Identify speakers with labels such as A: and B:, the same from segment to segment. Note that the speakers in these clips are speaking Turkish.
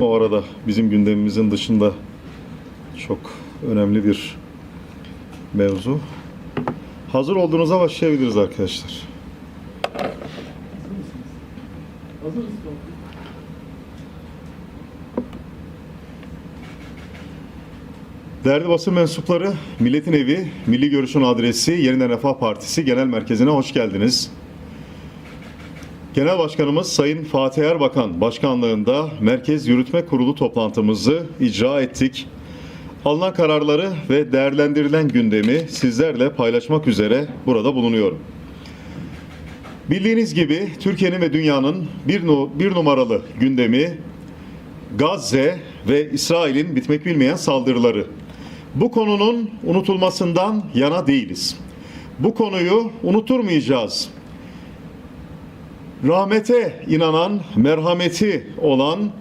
A: O arada bizim gündemimizin dışında çok önemli bir mevzu. Hazır olduğunuzda başlayabiliriz arkadaşlar. Değerli basın mensupları, Milletin Evi, Milli Görüş'ün adresi Yeniden Refah Partisi Genel Merkezi'ne hoş geldiniz. Genel Başkanımız Sayın Fatih Erbakan başkanlığında Merkez Yürütme Kurulu toplantımızı icra ettik. Alınan kararları ve değerlendirilen gündemi sizlerle paylaşmak üzere burada bulunuyorum. Bildiğiniz gibi Türkiye'nin ve dünyanın bir, nu- bir numaralı gündemi Gazze ve İsrail'in bitmek bilmeyen saldırıları. Bu konunun unutulmasından yana değiliz. Bu konuyu unuturmayacağız. Rahmete inanan, merhameti olan,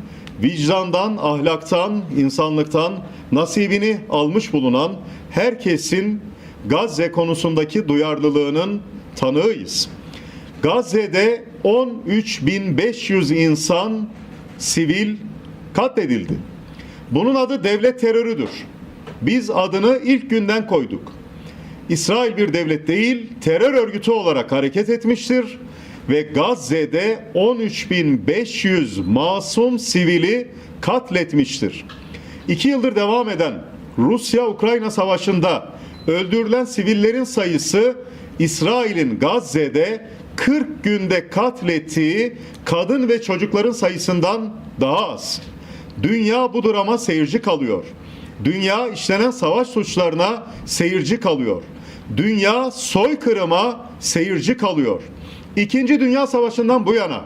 A: vicdandan, ahlaktan, insanlıktan nasibini almış bulunan herkesin Gazze konusundaki duyarlılığının tanığıyız. Gazze'de 13.500 insan sivil katledildi. Bunun adı devlet terörüdür. Biz adını ilk günden koyduk. İsrail bir devlet değil, terör örgütü olarak hareket etmiştir ve Gazze'de 13.500 masum sivili katletmiştir. İki yıldır devam eden Rusya-Ukrayna savaşında öldürülen sivillerin sayısı İsrail'in Gazze'de 40 günde katlettiği kadın ve çocukların sayısından daha az. Dünya bu drama seyirci kalıyor. Dünya işlenen savaş suçlarına seyirci kalıyor. Dünya soykırıma seyirci kalıyor. İkinci Dünya Savaşı'ndan bu yana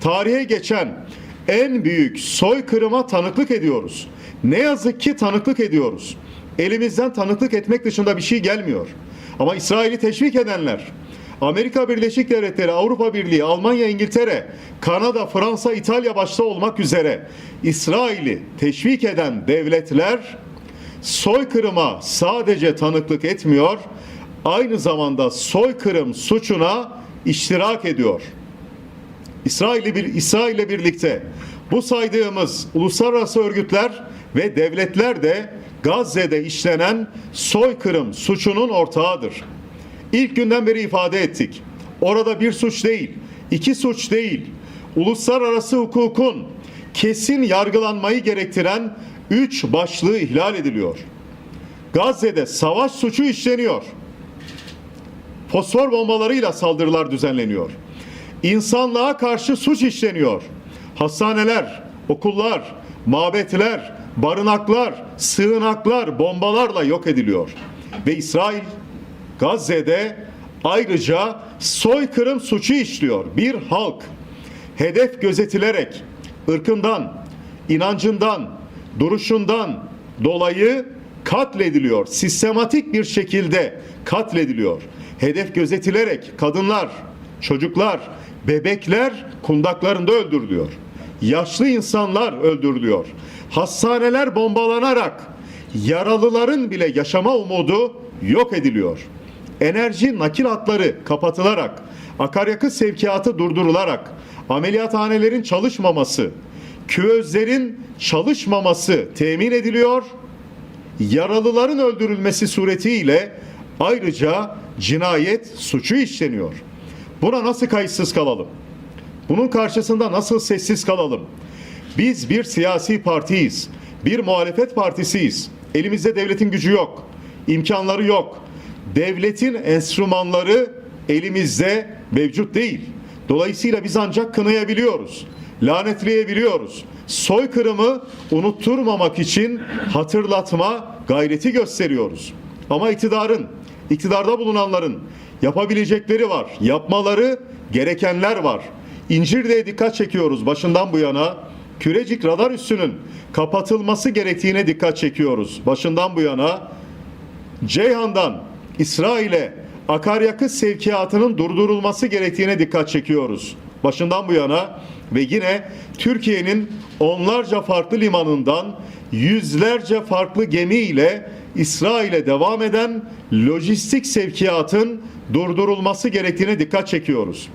A: tarihe geçen en büyük soykırıma tanıklık ediyoruz. Ne yazık ki tanıklık ediyoruz. Elimizden tanıklık etmek dışında bir şey gelmiyor. Ama İsrail'i teşvik edenler, Amerika Birleşik Devletleri, Avrupa Birliği, Almanya, İngiltere, Kanada, Fransa, İtalya başta olmak üzere İsrail'i teşvik eden devletler soykırıma sadece tanıklık etmiyor, aynı zamanda soykırım suçuna iştirak ediyor. İsrail'le bir İsrail'le birlikte bu saydığımız uluslararası örgütler ve devletler de Gazze'de işlenen soykırım suçunun ortağıdır. İlk günden beri ifade ettik. Orada bir suç değil, iki suç değil. Uluslararası hukukun kesin yargılanmayı gerektiren üç başlığı ihlal ediliyor. Gazze'de savaş suçu işleniyor. Fosfor bombalarıyla saldırılar düzenleniyor. İnsanlığa karşı suç işleniyor. Hastaneler, okullar, mabetler, barınaklar, sığınaklar bombalarla yok ediliyor. Ve İsrail Gazze'de ayrıca soykırım suçu işliyor. Bir halk hedef gözetilerek ırkından, inancından, duruşundan dolayı katlediliyor. Sistematik bir şekilde katlediliyor. Hedef gözetilerek kadınlar, çocuklar, bebekler kundaklarında öldürülüyor. Yaşlı insanlar öldürülüyor. Hastaneler bombalanarak yaralıların bile yaşama umudu yok ediliyor. Enerji nakil hatları kapatılarak, akaryakıt sevkiyatı durdurularak, ameliyathanelerin çalışmaması, küvezlerin çalışmaması temin ediliyor. Yaralıların öldürülmesi suretiyle ayrıca cinayet suçu işleniyor. Buna nasıl kayıtsız kalalım? Bunun karşısında nasıl sessiz kalalım? Biz bir siyasi partiyiz. Bir muhalefet partisiyiz. Elimizde devletin gücü yok. imkanları yok. Devletin enstrümanları elimizde mevcut değil. Dolayısıyla biz ancak kınayabiliyoruz. Lanetleyebiliyoruz. Soykırımı unutturmamak için hatırlatma gayreti gösteriyoruz. Ama iktidarın, iktidarda bulunanların yapabilecekleri var. Yapmaları gerekenler var. İncirli'ye dikkat çekiyoruz başından bu yana. Kürecik radar üssünün kapatılması gerektiğine dikkat çekiyoruz. Başından bu yana Ceyhan'dan İsrail'e akaryakıt sevkiyatının durdurulması gerektiğine dikkat çekiyoruz. Başından bu yana ve yine Türkiye'nin onlarca farklı limanından yüzlerce farklı gemiyle İsrail'e devam eden lojistik sevkiyatın durdurulması gerektiğine dikkat çekiyoruz.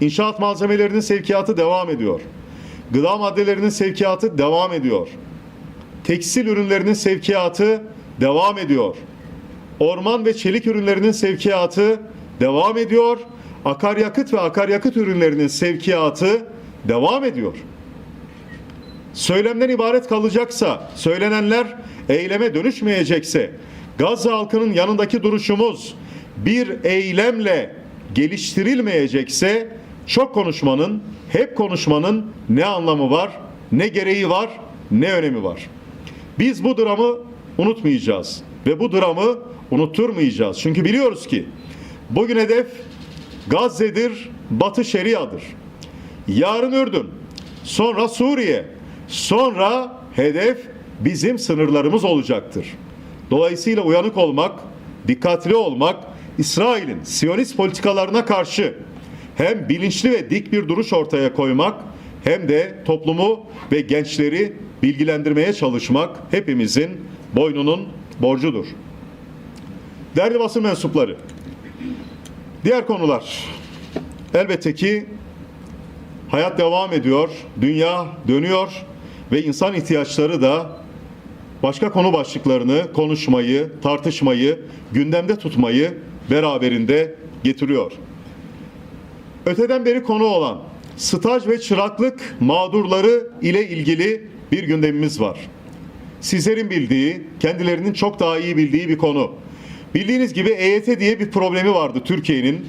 A: İnşaat malzemelerinin sevkiyatı devam ediyor. Gıda maddelerinin sevkiyatı devam ediyor. Tekstil ürünlerinin sevkiyatı devam ediyor. Orman ve çelik ürünlerinin sevkiyatı devam ediyor. Akaryakıt ve akaryakıt ürünlerinin sevkiyatı devam ediyor. Söylemden ibaret kalacaksa, söylenenler eyleme dönüşmeyecekse, Gazze halkının yanındaki duruşumuz bir eylemle geliştirilmeyecekse çok konuşmanın, hep konuşmanın ne anlamı var, ne gereği var, ne önemi var. Biz bu dramı unutmayacağız ve bu dramı unutturmayacağız. Çünkü biliyoruz ki bugün hedef Gazze'dir, Batı Şeria'dır. Yarın Ürdün, sonra Suriye, sonra hedef bizim sınırlarımız olacaktır. Dolayısıyla uyanık olmak, dikkatli olmak, İsrail'in Siyonist politikalarına karşı hem bilinçli ve dik bir duruş ortaya koymak hem de toplumu ve gençleri bilgilendirmeye çalışmak hepimizin boynunun borcudur. Değerli basın mensupları, diğer konular elbette ki hayat devam ediyor, dünya dönüyor ve insan ihtiyaçları da başka konu başlıklarını konuşmayı, tartışmayı, gündemde tutmayı beraberinde getiriyor. Öteden beri konu olan staj ve çıraklık mağdurları ile ilgili bir gündemimiz var. Sizlerin bildiği, kendilerinin çok daha iyi bildiği bir konu. Bildiğiniz gibi EYT diye bir problemi vardı Türkiye'nin.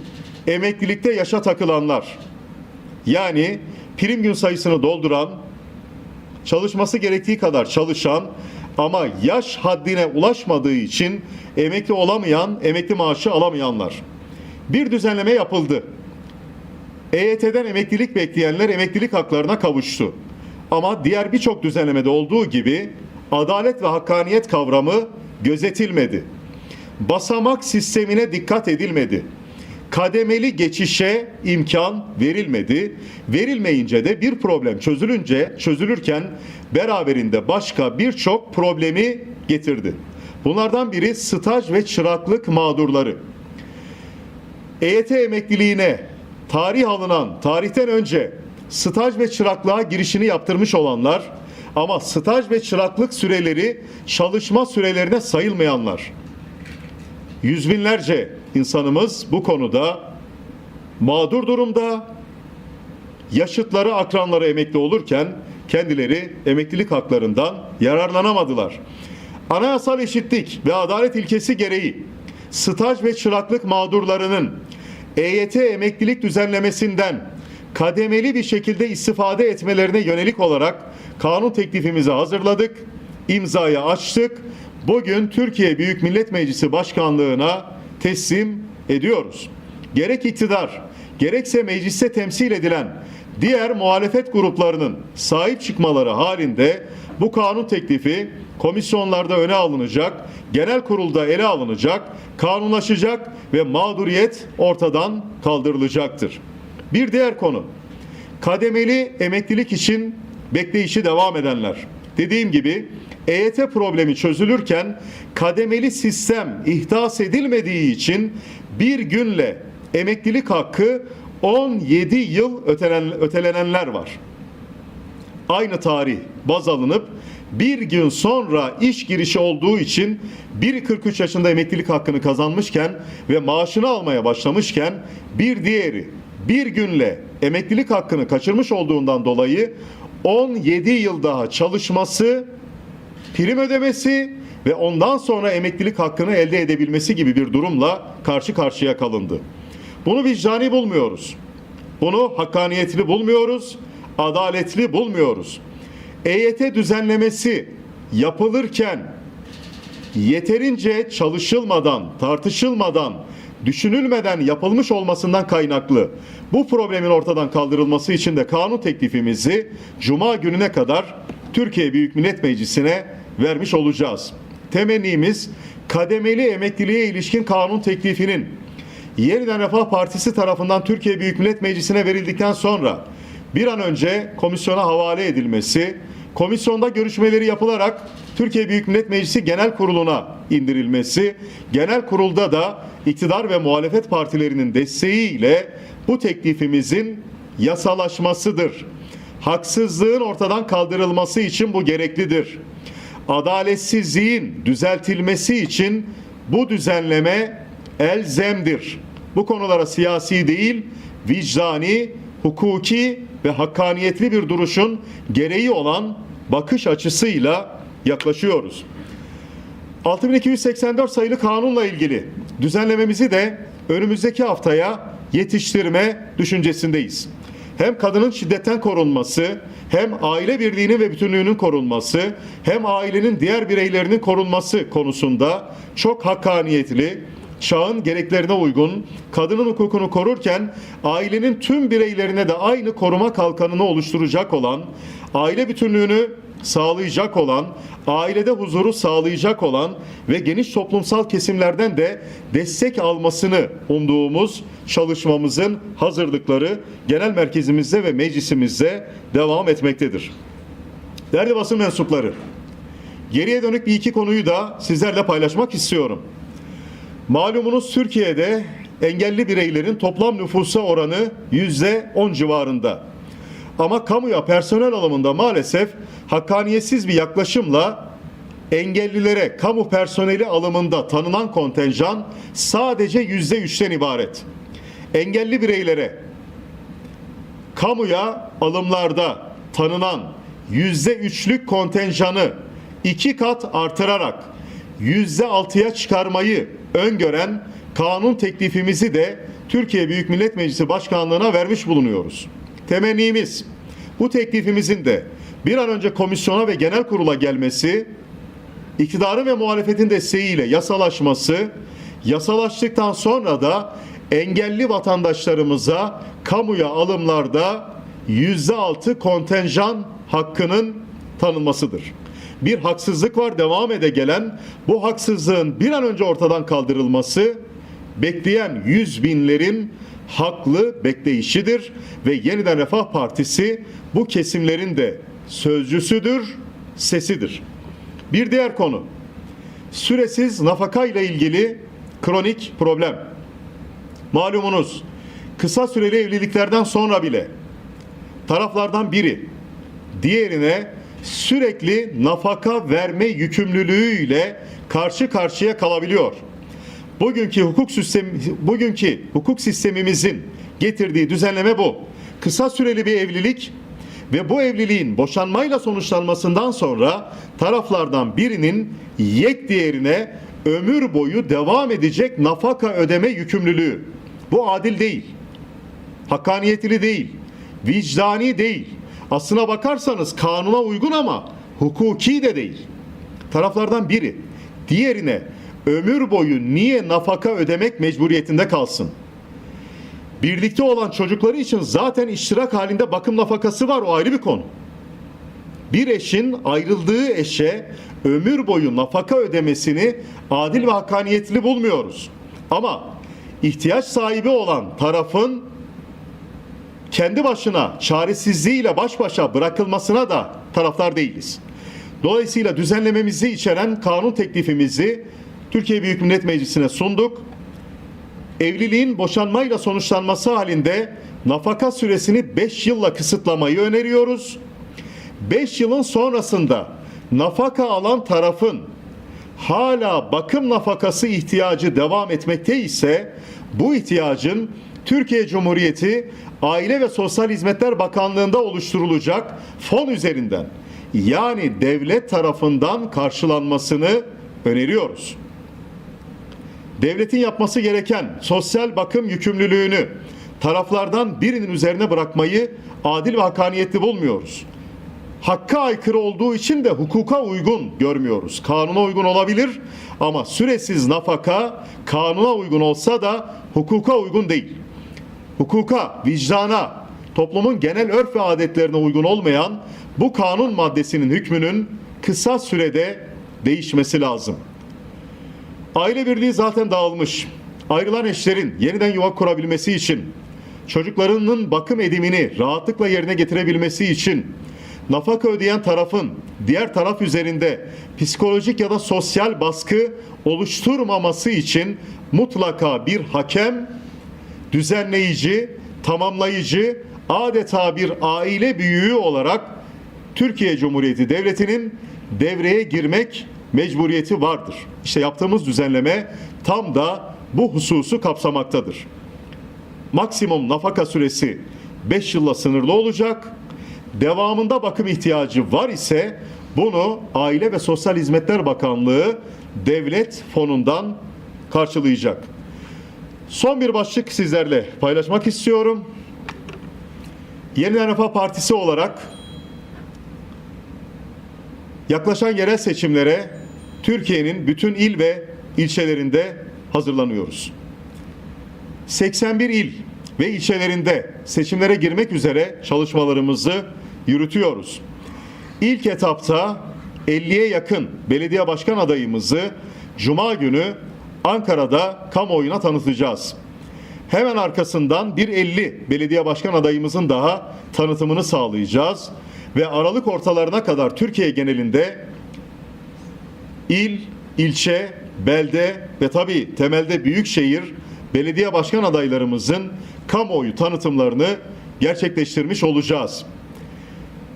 A: Emeklilikte yaşa takılanlar. Yani prim gün sayısını dolduran, çalışması gerektiği kadar çalışan ama yaş haddine ulaşmadığı için emekli olamayan, emekli maaşı alamayanlar. Bir düzenleme yapıldı. EYT'den emeklilik bekleyenler emeklilik haklarına kavuştu. Ama diğer birçok düzenlemede olduğu gibi adalet ve hakkaniyet kavramı gözetilmedi. Basamak sistemine dikkat edilmedi. Kademeli geçişe imkan verilmedi. Verilmeyince de bir problem çözülünce çözülürken beraberinde başka birçok problemi getirdi. Bunlardan biri staj ve çıraklık mağdurları. EYT emekliliğine tarih alınan tarihten önce staj ve çıraklığa girişini yaptırmış olanlar ama staj ve çıraklık süreleri çalışma sürelerine sayılmayanlar. Yüz binlerce insanımız bu konuda mağdur durumda. Yaşıtları, akranları emekli olurken kendileri emeklilik haklarından yararlanamadılar. Anayasal eşitlik ve adalet ilkesi gereği staj ve çıraklık mağdurlarının EYT emeklilik düzenlemesinden kademeli bir şekilde istifade etmelerine yönelik olarak kanun teklifimizi hazırladık, imzayı açtık. Bugün Türkiye Büyük Millet Meclisi Başkanlığına teslim ediyoruz. Gerek iktidar, gerekse mecliste temsil edilen diğer muhalefet gruplarının sahip çıkmaları halinde bu kanun teklifi komisyonlarda öne alınacak, genel kurulda ele alınacak, kanunlaşacak ve mağduriyet ortadan kaldırılacaktır. Bir diğer konu, kademeli emeklilik için bekleyişi devam edenler. Dediğim gibi EYT problemi çözülürken kademeli sistem ihdas edilmediği için bir günle emeklilik hakkı 17 yıl ötelen, ötelenenler var. Aynı tarih baz alınıp bir gün sonra iş girişi olduğu için biri 43 yaşında emeklilik hakkını kazanmışken ve maaşını almaya başlamışken bir diğeri bir günle emeklilik hakkını kaçırmış olduğundan dolayı 17 yıl daha çalışması, prim ödemesi ve ondan sonra emeklilik hakkını elde edebilmesi gibi bir durumla karşı karşıya kalındı. Bunu vicdani bulmuyoruz. Bunu hakkaniyetli bulmuyoruz, adaletli bulmuyoruz. EYT düzenlemesi yapılırken yeterince çalışılmadan, tartışılmadan, düşünülmeden yapılmış olmasından kaynaklı bu problemin ortadan kaldırılması için de kanun teklifimizi cuma gününe kadar Türkiye Büyük Millet Meclisi'ne vermiş olacağız. Temennimiz kademeli emekliliğe ilişkin kanun teklifinin Yeniden Refah Partisi tarafından Türkiye Büyük Millet Meclisi'ne verildikten sonra bir an önce komisyona havale edilmesi, komisyonda görüşmeleri yapılarak Türkiye Büyük Millet Meclisi Genel Kurulu'na indirilmesi, genel kurulda da iktidar ve muhalefet partilerinin desteğiyle bu teklifimizin yasalaşmasıdır. haksızlığın ortadan kaldırılması için bu gereklidir. Adaletsizliğin düzeltilmesi için bu düzenleme elzemdir. Bu konulara siyasi değil, vicdani, hukuki ve hakkaniyetli bir duruşun gereği olan bakış açısıyla yaklaşıyoruz. 6284 sayılı kanunla ilgili düzenlememizi de önümüzdeki haftaya yetiştirme düşüncesindeyiz. Hem kadının şiddetten korunması, hem aile birliğinin ve bütünlüğünün korunması, hem ailenin diğer bireylerinin korunması konusunda çok hakkaniyetli, çağın gereklerine uygun, kadının hukukunu korurken ailenin tüm bireylerine de aynı koruma kalkanını oluşturacak olan, aile bütünlüğünü sağlayacak olan, ailede huzuru sağlayacak olan ve geniş toplumsal kesimlerden de destek almasını umduğumuz çalışmamızın hazırlıkları genel merkezimizde ve meclisimizde devam etmektedir. Değerli basın mensupları, geriye dönük bir iki konuyu da sizlerle paylaşmak istiyorum. Malumunuz Türkiye'de engelli bireylerin toplam nüfusa oranı yüzde 10 civarında. Ama kamuya personel alımında maalesef hakkaniyetsiz bir yaklaşımla engellilere kamu personeli alımında tanınan kontenjan sadece yüzde üçten ibaret. Engelli bireylere kamuya alımlarda tanınan yüzde üçlük kontenjanı iki kat artırarak yüzde altıya çıkarmayı öngören kanun teklifimizi de Türkiye Büyük Millet Meclisi Başkanlığı'na vermiş bulunuyoruz. Temennimiz bu teklifimizin de bir an önce komisyona ve genel kurula gelmesi, iktidarın ve muhalefetin desteğiyle yasalaşması, yasalaştıktan sonra da engelli vatandaşlarımıza kamuya alımlarda yüzde altı kontenjan hakkının tanınmasıdır. Bir haksızlık var devam ede gelen bu haksızlığın bir an önce ortadan kaldırılması bekleyen yüz binlerin haklı bekleyişidir ve Yeniden Refah Partisi bu kesimlerin de sözcüsüdür, sesidir. Bir diğer konu süresiz nafaka ile ilgili kronik problem. Malumunuz kısa süreli evliliklerden sonra bile taraflardan biri diğerine sürekli nafaka verme yükümlülüğüyle karşı karşıya kalabiliyor. Bugünkü hukuk sistemi bugünkü hukuk sistemimizin getirdiği düzenleme bu. Kısa süreli bir evlilik ve bu evliliğin boşanmayla sonuçlanmasından sonra taraflardan birinin yek diğerine ömür boyu devam edecek nafaka ödeme yükümlülüğü. Bu adil değil. Hakkaniyetli değil. Vicdani değil. Aslına bakarsanız kanuna uygun ama hukuki de değil. Taraflardan biri diğerine ömür boyu niye nafaka ödemek mecburiyetinde kalsın? Birlikte olan çocukları için zaten iştirak halinde bakım nafakası var o ayrı bir konu. Bir eşin ayrıldığı eşe ömür boyu nafaka ödemesini adil ve hakkaniyetli bulmuyoruz. Ama ihtiyaç sahibi olan tarafın kendi başına çaresizliğiyle baş başa bırakılmasına da taraftar değiliz. Dolayısıyla düzenlememizi içeren kanun teklifimizi Türkiye Büyük Millet Meclisi'ne sunduk. Evliliğin boşanmayla sonuçlanması halinde nafaka süresini 5 yılla kısıtlamayı öneriyoruz. 5 yılın sonrasında nafaka alan tarafın hala bakım nafakası ihtiyacı devam etmekte ise bu ihtiyacın Türkiye Cumhuriyeti Aile ve Sosyal Hizmetler Bakanlığı'nda oluşturulacak fon üzerinden yani devlet tarafından karşılanmasını öneriyoruz. Devletin yapması gereken sosyal bakım yükümlülüğünü taraflardan birinin üzerine bırakmayı adil ve hakkaniyetli bulmuyoruz. Hakka aykırı olduğu için de hukuka uygun görmüyoruz. Kanuna uygun olabilir ama süresiz nafaka kanuna uygun olsa da hukuka uygun değil. Hukuka, vicdana, toplumun genel örf ve adetlerine uygun olmayan bu kanun maddesinin hükmünün kısa sürede değişmesi lazım. Aile birliği zaten dağılmış. Ayrılan eşlerin yeniden yuva kurabilmesi için, çocuklarının bakım edimini rahatlıkla yerine getirebilmesi için, nafaka ödeyen tarafın diğer taraf üzerinde psikolojik ya da sosyal baskı oluşturmaması için mutlaka bir hakem, düzenleyici, tamamlayıcı, adeta bir aile büyüğü olarak Türkiye Cumhuriyeti Devleti'nin devreye girmek mecburiyeti vardır. İşte yaptığımız düzenleme tam da bu hususu kapsamaktadır. Maksimum nafaka süresi 5 yılla sınırlı olacak. Devamında bakım ihtiyacı var ise bunu Aile ve Sosyal Hizmetler Bakanlığı devlet fonundan karşılayacak. Son bir başlık sizlerle paylaşmak istiyorum. Yeniden Refah Partisi olarak yaklaşan yerel seçimlere Türkiye'nin bütün il ve ilçelerinde hazırlanıyoruz. 81 il ve ilçelerinde seçimlere girmek üzere çalışmalarımızı yürütüyoruz. İlk etapta 50'ye yakın belediye başkan adayımızı Cuma günü Ankara'da kamuoyuna tanıtacağız. Hemen arkasından bir 50 belediye başkan adayımızın daha tanıtımını sağlayacağız ve Aralık ortalarına kadar Türkiye genelinde il, ilçe, belde ve tabii temelde büyük şehir belediye başkan adaylarımızın kamuoyu tanıtımlarını gerçekleştirmiş olacağız.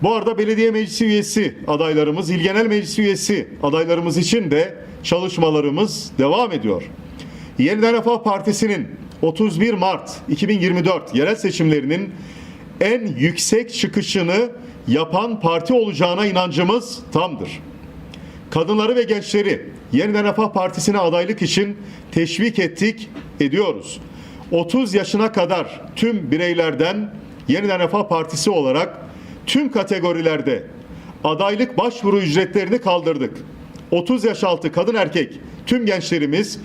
A: Bu arada belediye meclisi üyesi adaylarımız, il genel meclis üyesi adaylarımız için de çalışmalarımız devam ediyor. Yeniden Refah Partisi'nin 31 Mart 2024 yerel seçimlerinin en yüksek çıkışını yapan parti olacağına inancımız tamdır. Kadınları ve gençleri Yeniden Refah Partisi'ne adaylık için teşvik ettik, ediyoruz. 30 yaşına kadar tüm bireylerden Yeniden Refah Partisi olarak tüm kategorilerde adaylık başvuru ücretlerini kaldırdık. 30 yaş altı kadın erkek tüm gençlerimiz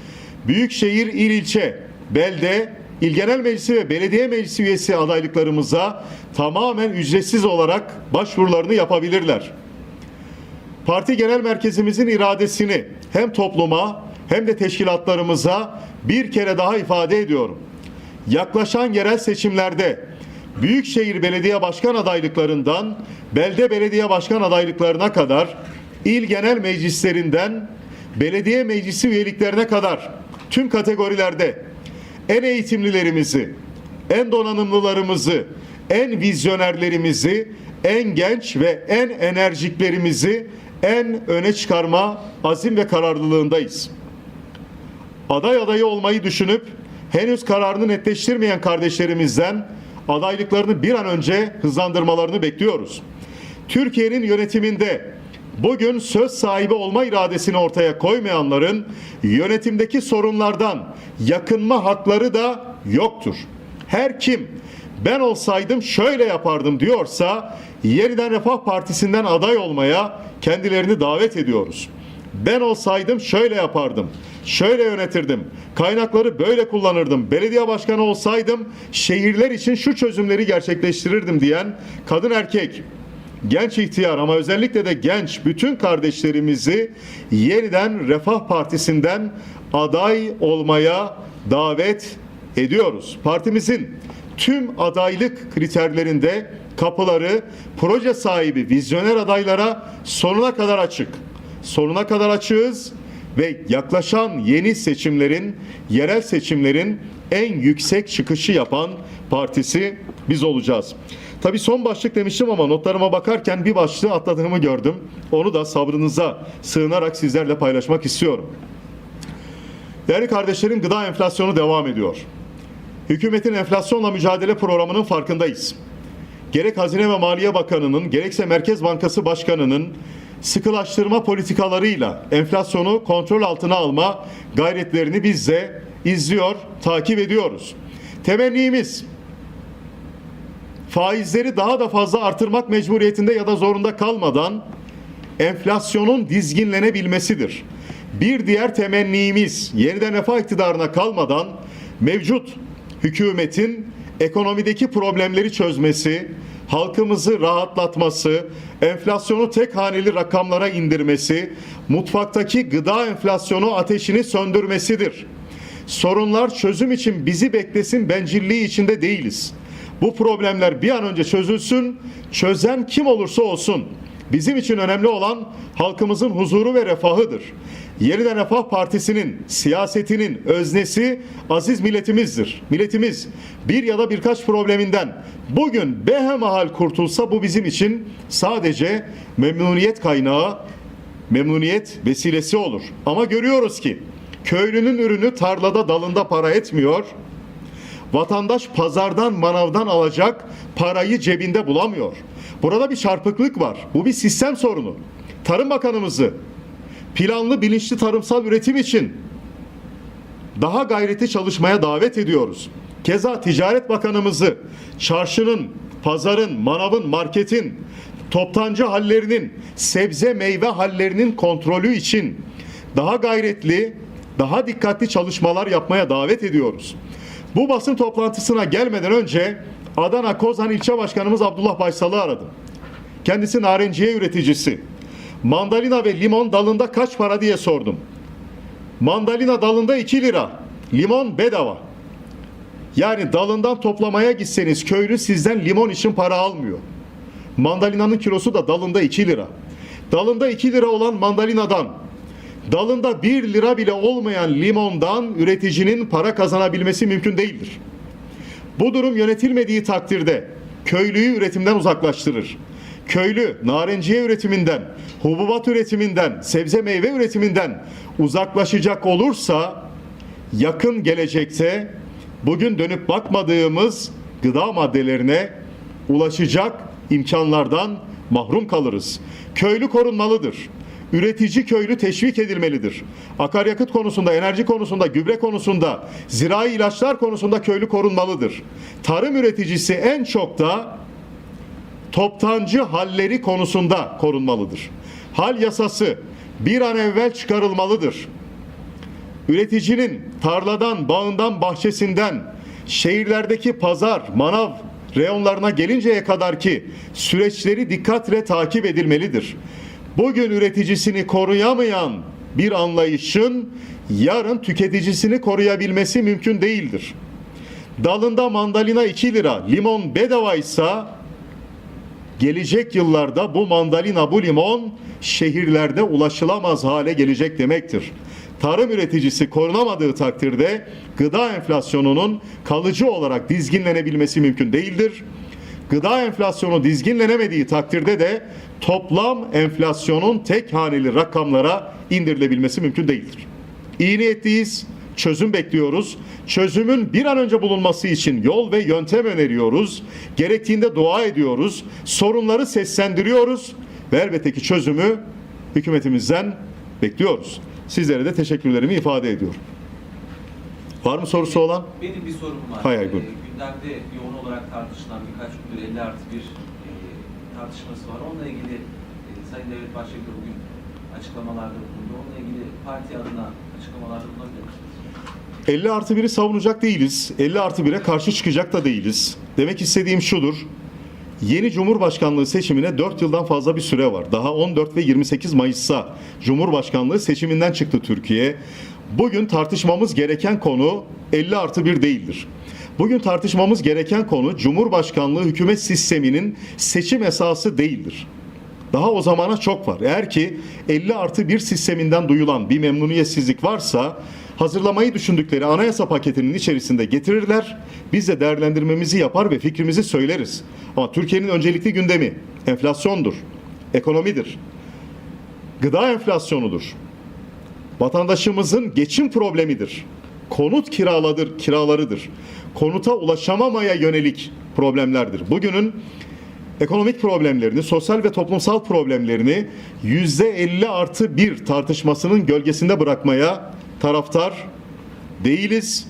A: büyükşehir il ilçe, belde, il genel meclisi ve belediye meclisi üyesi adaylıklarımıza tamamen ücretsiz olarak başvurularını yapabilirler. Parti genel merkezimizin iradesini hem topluma hem de teşkilatlarımıza bir kere daha ifade ediyorum. Yaklaşan yerel seçimlerde Büyükşehir Belediye Başkan adaylıklarından belde belediye başkan adaylıklarına kadar il genel meclislerinden belediye meclisi üyeliklerine kadar tüm kategorilerde en eğitimlilerimizi, en donanımlılarımızı, en vizyonerlerimizi, en genç ve en enerjiklerimizi en öne çıkarma azim ve kararlılığındayız. Aday adayı olmayı düşünüp henüz kararını netleştirmeyen kardeşlerimizden adaylıklarını bir an önce hızlandırmalarını bekliyoruz. Türkiye'nin yönetiminde bugün söz sahibi olma iradesini ortaya koymayanların yönetimdeki sorunlardan yakınma hakları da yoktur. Her kim ben olsaydım şöyle yapardım diyorsa yeniden Refah Partisi'nden aday olmaya kendilerini davet ediyoruz. Ben olsaydım şöyle yapardım. Şöyle yönetirdim. Kaynakları böyle kullanırdım. Belediye başkanı olsaydım şehirler için şu çözümleri gerçekleştirirdim diyen kadın erkek genç ihtiyar ama özellikle de genç bütün kardeşlerimizi yeniden Refah Partisi'nden aday olmaya davet ediyoruz. Partimizin tüm adaylık kriterlerinde kapıları proje sahibi vizyoner adaylara sonuna kadar açık. Sonuna kadar açığız ve yaklaşan yeni seçimlerin, yerel seçimlerin en yüksek çıkışı yapan partisi biz olacağız. Tabii son başlık demiştim ama notlarıma bakarken bir başlığı atladığımı gördüm. Onu da sabrınıza sığınarak sizlerle paylaşmak istiyorum. Değerli kardeşlerim gıda enflasyonu devam ediyor. Hükümetin enflasyonla mücadele programının farkındayız. Gerek Hazine ve Maliye Bakanı'nın gerekse Merkez Bankası Başkanı'nın sıkılaştırma politikalarıyla enflasyonu kontrol altına alma gayretlerini biz de izliyor, takip ediyoruz. Temennimiz faizleri daha da fazla artırmak mecburiyetinde ya da zorunda kalmadan enflasyonun dizginlenebilmesidir. Bir diğer temennimiz yeniden refah iktidarına kalmadan mevcut hükümetin ekonomideki problemleri çözmesi, halkımızı rahatlatması, enflasyonu tek haneli rakamlara indirmesi, mutfaktaki gıda enflasyonu ateşini söndürmesidir. Sorunlar çözüm için bizi beklesin bencilliği içinde değiliz. Bu problemler bir an önce çözülsün, çözen kim olursa olsun Bizim için önemli olan halkımızın huzuru ve refahıdır. Yeniden Refah Partisi'nin siyasetinin öznesi aziz milletimizdir. Milletimiz bir ya da birkaç probleminden bugün behemahal kurtulsa bu bizim için sadece memnuniyet kaynağı, memnuniyet vesilesi olur. Ama görüyoruz ki köylünün ürünü tarlada dalında para etmiyor. Vatandaş pazardan manavdan alacak parayı cebinde bulamıyor. Burada bir çarpıklık var. Bu bir sistem sorunu. Tarım Bakanımızı planlı bilinçli tarımsal üretim için daha gayreti çalışmaya davet ediyoruz. Keza Ticaret Bakanımızı çarşının, pazarın, manavın, marketin, toptancı hallerinin, sebze meyve hallerinin kontrolü için daha gayretli, daha dikkatli çalışmalar yapmaya davet ediyoruz. Bu basın toplantısına gelmeden önce Adana Kozan İlçe Başkanımız Abdullah Baysal'ı aradım. Kendisi narenciye üreticisi. Mandalina ve limon dalında kaç para diye sordum. Mandalina dalında 2 lira, limon bedava. Yani dalından toplamaya gitseniz köylü sizden limon için para almıyor. Mandalinanın kilosu da dalında 2 lira. Dalında 2 lira olan mandalinadan, dalında 1 lira bile olmayan limondan üreticinin para kazanabilmesi mümkün değildir. Bu durum yönetilmediği takdirde köylüyü üretimden uzaklaştırır. Köylü narenciye üretiminden, hububat üretiminden, sebze meyve üretiminden uzaklaşacak olursa yakın gelecekte bugün dönüp bakmadığımız gıda maddelerine ulaşacak imkanlardan mahrum kalırız. Köylü korunmalıdır. Üretici köylü teşvik edilmelidir. Akaryakıt konusunda, enerji konusunda, gübre konusunda, zirai ilaçlar konusunda köylü korunmalıdır. Tarım üreticisi en çok da toptancı halleri konusunda korunmalıdır. Hal yasası bir an evvel çıkarılmalıdır. Üreticinin tarladan, bağından, bahçesinden, şehirlerdeki pazar, manav reyonlarına gelinceye kadar ki süreçleri dikkatle takip edilmelidir. Bugün üreticisini koruyamayan bir anlayışın yarın tüketicisini koruyabilmesi mümkün değildir. Dalında mandalina 2 lira, limon bedavaysa gelecek yıllarda bu mandalina, bu limon şehirlerde ulaşılamaz hale gelecek demektir. Tarım üreticisi korunamadığı takdirde gıda enflasyonunun kalıcı olarak dizginlenebilmesi mümkün değildir. Gıda enflasyonu dizginlenemediği takdirde de toplam enflasyonun tek haneli rakamlara indirilebilmesi mümkün değildir. İyi niyetliyiz, çözüm bekliyoruz. Çözümün bir an önce bulunması için yol ve yöntem öneriyoruz. Gerektiğinde dua ediyoruz. Sorunları seslendiriyoruz. Ve elbette ki çözümü hükümetimizden bekliyoruz. Sizlere de teşekkürlerimi ifade ediyorum. Var mı sorusu olan?
B: Benim bir sorum var.
A: Hay hay,
B: Ee,
A: buyurun.
B: Gündemde yoğun olarak tartışılan birkaç gündür 50 artı bir e, tartışması var. Onunla ilgili e, Sayın Devlet Başkanı bugün açıklamalarda bulundu. Onunla ilgili parti adına açıklamalarda bulunabilir misiniz?
A: 50 artı 1'i savunacak değiliz. 50 artı 1'e karşı çıkacak da değiliz. Demek istediğim şudur. Yeni Cumhurbaşkanlığı seçimine 4 yıldan fazla bir süre var. Daha 14 ve 28 Mayıs'ta Cumhurbaşkanlığı seçiminden çıktı Türkiye. Bugün tartışmamız gereken konu 50 artı 1 değildir. Bugün tartışmamız gereken konu Cumhurbaşkanlığı hükümet sisteminin seçim esası değildir. Daha o zamana çok var. Eğer ki 50 artı 1 sisteminden duyulan bir memnuniyetsizlik varsa hazırlamayı düşündükleri anayasa paketinin içerisinde getirirler. Biz de değerlendirmemizi yapar ve fikrimizi söyleriz. Ama Türkiye'nin öncelikli gündemi enflasyondur, ekonomidir, gıda enflasyonudur. Vatandaşımızın geçim problemidir. Konut kiralarıdır, kiralarıdır. Konuta ulaşamamaya yönelik problemlerdir. Bugünün ekonomik problemlerini, sosyal ve toplumsal problemlerini yüzde 50 artı bir tartışmasının gölgesinde bırakmaya taraftar değiliz.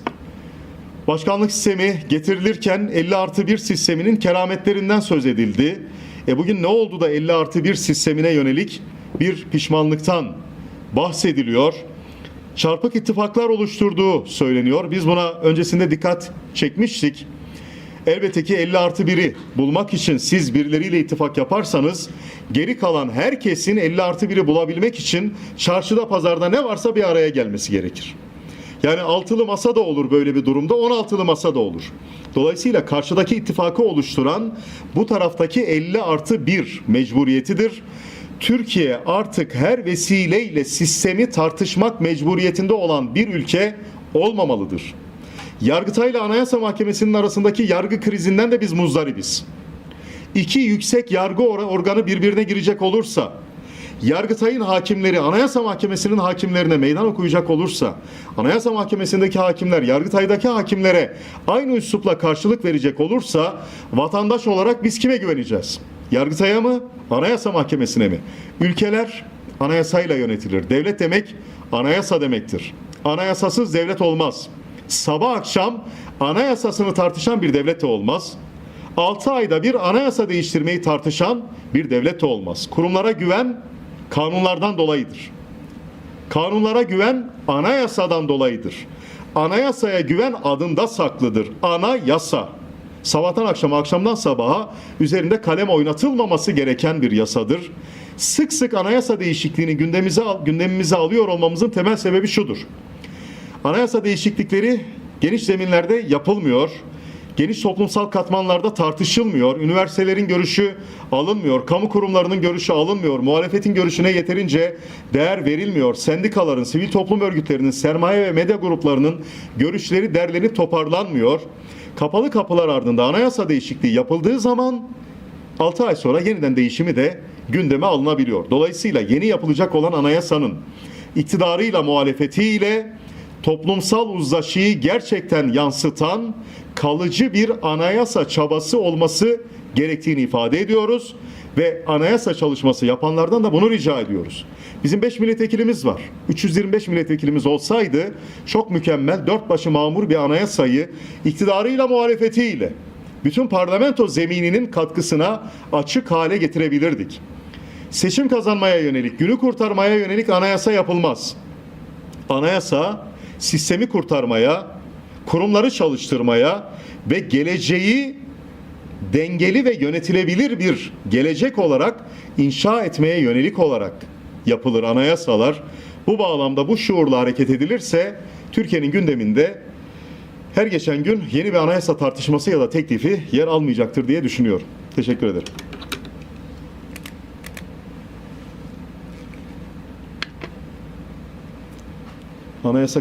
A: Başkanlık sistemi getirilirken 50 artı 1 sisteminin kerametlerinden söz edildi. E bugün ne oldu da 50 artı 1 sistemine yönelik bir pişmanlıktan bahsediliyor. Çarpık ittifaklar oluşturduğu söyleniyor. Biz buna öncesinde dikkat çekmiştik. Elbette ki 50 artı 1'i bulmak için siz birileriyle ittifak yaparsanız geri kalan herkesin 50 artı 1'i bulabilmek için çarşıda pazarda ne varsa bir araya gelmesi gerekir. Yani altılı masa da olur böyle bir durumda, 16'lı masa da olur. Dolayısıyla karşıdaki ittifakı oluşturan bu taraftaki 50 artı 1 mecburiyetidir. Türkiye artık her vesileyle sistemi tartışmak mecburiyetinde olan bir ülke olmamalıdır. Yargıtay ile Anayasa Mahkemesi'nin arasındaki yargı krizinden de biz muzdaribiz. İki yüksek yargı or- organı birbirine girecek olursa, Yargıtay'ın hakimleri Anayasa Mahkemesi'nin hakimlerine meydan okuyacak olursa, Anayasa Mahkemesi'ndeki hakimler Yargıtay'daki hakimlere aynı üslupla karşılık verecek olursa vatandaş olarak biz kime güveneceğiz? Yargıtay'a mı? Anayasa Mahkemesi'ne mi? Ülkeler anayasayla yönetilir. Devlet demek anayasa demektir. Anayasasız devlet olmaz. Sabah akşam anayasasını tartışan bir devlet de olmaz. 6 ayda bir anayasa değiştirmeyi tartışan bir devlet de olmaz. Kurumlara güven kanunlardan dolayıdır. Kanunlara güven anayasadan dolayıdır. Anayasaya güven adında saklıdır. Anayasa. Sabahtan akşama, akşamdan sabaha üzerinde kalem oynatılmaması gereken bir yasadır. Sık sık anayasa değişikliğini gündemimize, gündemimize alıyor olmamızın temel sebebi şudur. Anayasa değişiklikleri geniş zeminlerde yapılmıyor. Geniş toplumsal katmanlarda tartışılmıyor. Üniversitelerin görüşü alınmıyor. Kamu kurumlarının görüşü alınmıyor. Muhalefetin görüşüne yeterince değer verilmiyor. Sendikaların, sivil toplum örgütlerinin, sermaye ve medya gruplarının görüşleri derlenip toparlanmıyor. Kapalı kapılar ardında anayasa değişikliği yapıldığı zaman 6 ay sonra yeniden değişimi de gündeme alınabiliyor. Dolayısıyla yeni yapılacak olan anayasanın iktidarıyla muhalefetiyle toplumsal uzlaşıyı gerçekten yansıtan kalıcı bir anayasa çabası olması gerektiğini ifade ediyoruz ve anayasa çalışması yapanlardan da bunu rica ediyoruz. Bizim 5 milletvekilimiz var. 325 milletvekilimiz olsaydı çok mükemmel, dört başı mamur bir anayasayı iktidarıyla muhalefetiyle bütün parlamento zemininin katkısına açık hale getirebilirdik. Seçim kazanmaya yönelik, günü kurtarmaya yönelik anayasa yapılmaz. Anayasa sistemi kurtarmaya, kurumları çalıştırmaya ve geleceği dengeli ve yönetilebilir bir gelecek olarak inşa etmeye yönelik olarak yapılır anayasalar. Bu bağlamda bu şuurla hareket edilirse Türkiye'nin gündeminde her geçen gün yeni bir anayasa tartışması ya da teklifi yer almayacaktır diye düşünüyorum. Teşekkür ederim. Anayasa